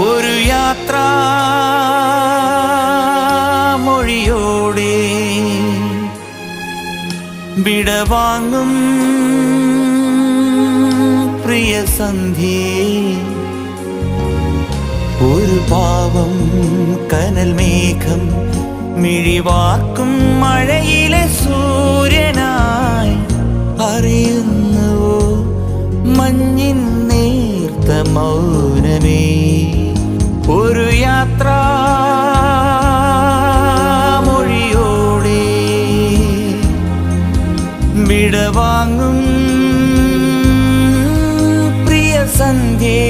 ഒരു യാത്ര മൊഴിയോടെ വിടവാങ്ങും പ്രിയ സന്ധ്യേ. ഒരു പാവം കനൽ മേഘം മിഴിവാക്കും മഴയിലെ സൂര്യനായി മൗനമേ. ഒരു യാത്ര മൊഴിയോടെ വിടവാങ്ങും പ്രിയ സന്ധ്യേ.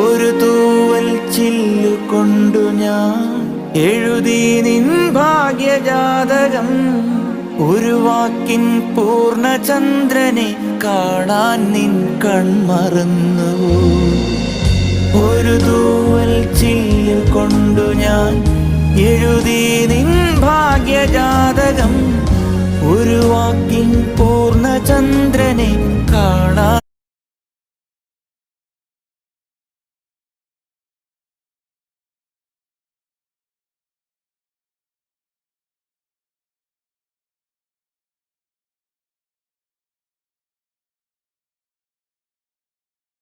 ഒരു തൂവൽ ചില്ലു കൊണ്ടു ഞാൻ എഴുതി നിൻ ഭാഗ്യജാതകം. ഒരു വാക്കിൻ പൂർണചന്ദ്രനെ കാണാൻ നിൻ കൺമറന്നു ഒരു തൂവൽ ചില്ലു കൊണ്ടു ഞാൻ എഴുതി നിൻ ഭാഗ്യജാതകം. ഒരു വാക്കിൻ പൂർണചന്ദ്രനെ കാണാൻ